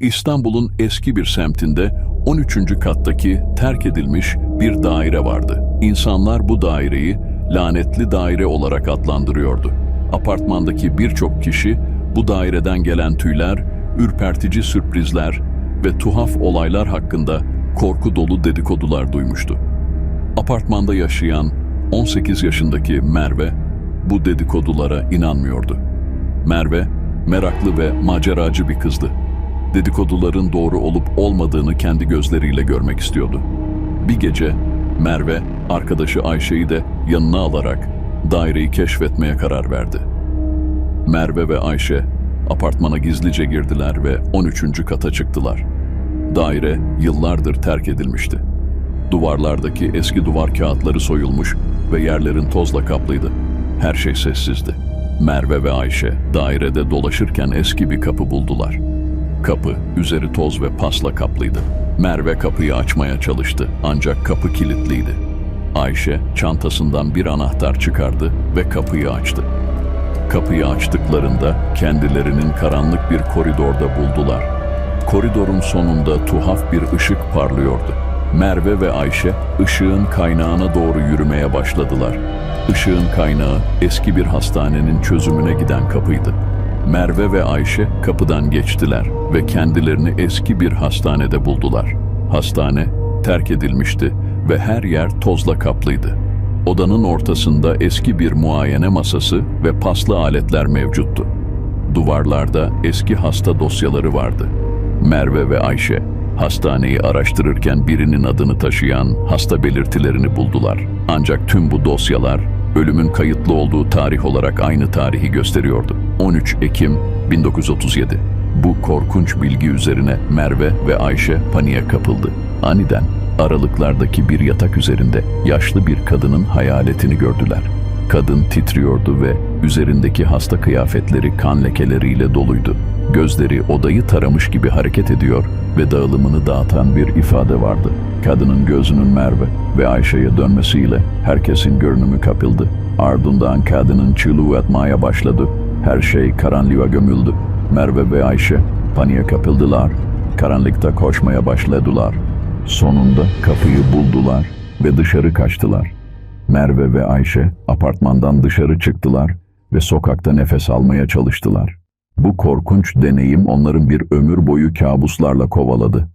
İstanbul'un eski bir semtinde 13. kattaki terk edilmiş bir daire vardı. İnsanlar bu daireyi lanetli daire olarak adlandırıyordu. Apartmandaki birçok kişi bu daireden gelen tüyler, ürpertici sürprizler ve tuhaf olaylar hakkında korku dolu dedikodular duymuştu. Apartmanda yaşayan 18 yaşındaki Merve bu dedikodulara inanmıyordu. Merve meraklı ve maceracı bir kızdı. Dedikoduların doğru olup olmadığını kendi gözleriyle görmek istiyordu. Bir gece Merve arkadaşı Ayşe'yi de yanına alarak daireyi keşfetmeye karar verdi. Merve ve Ayşe apartmana gizlice girdiler ve 13. kata çıktılar. Daire yıllardır terk edilmişti. Duvarlardaki eski duvar kağıtları soyulmuş ve yerlerin tozla kaplıydı. Her şey sessizdi. Merve ve Ayşe dairede dolaşırken eski bir kapı buldular. Kapı üzeri toz ve pasla kaplıydı. Merve kapıyı açmaya çalıştı ancak kapı kilitliydi. Ayşe çantasından bir anahtar çıkardı ve kapıyı açtı. Kapıyı açtıklarında kendilerinin karanlık bir koridorda buldular. Koridorun sonunda tuhaf bir ışık parlıyordu. Merve ve Ayşe ışığın kaynağına doğru yürümeye başladılar. Işığın kaynağı eski bir hastanenin çözümüne giden kapıydı. Merve ve Ayşe kapıdan geçtiler ve kendilerini eski bir hastanede buldular. Hastane terk edilmişti ve her yer tozla kaplıydı. Odanın ortasında eski bir muayene masası ve paslı aletler mevcuttu. Duvarlarda eski hasta dosyaları vardı. Merve ve Ayşe hastaneyi araştırırken birinin adını taşıyan hasta belirtilerini buldular. Ancak tüm bu dosyalar ölümün kayıtlı olduğu tarih olarak aynı tarihi gösteriyordu. 13 Ekim 1937. Bu korkunç bilgi üzerine Merve ve Ayşe paniğe kapıldı. Aniden aralıklardaki bir yatak üzerinde yaşlı bir kadının hayaletini gördüler. Kadın titriyordu ve üzerindeki hasta kıyafetleri kan lekeleriyle doluydu. Gözleri odayı taramış gibi hareket ediyor ve dağılımını dağıtan bir ifade vardı. Kadının gözünün Merve ve Ayşe'ye dönmesiyle herkesin görünümü kapıldı. Ardından kadının çığlığı atmaya başladı. Her şey karanlığa gömüldü. Merve ve Ayşe paniğe kapıldılar. Karanlıkta koşmaya başladılar. Sonunda kapıyı buldular ve dışarı kaçtılar. Merve ve Ayşe apartmandan dışarı çıktılar ve sokakta nefes almaya çalıştılar. Bu korkunç deneyim onların bir ömür boyu kabuslarla kovaladı.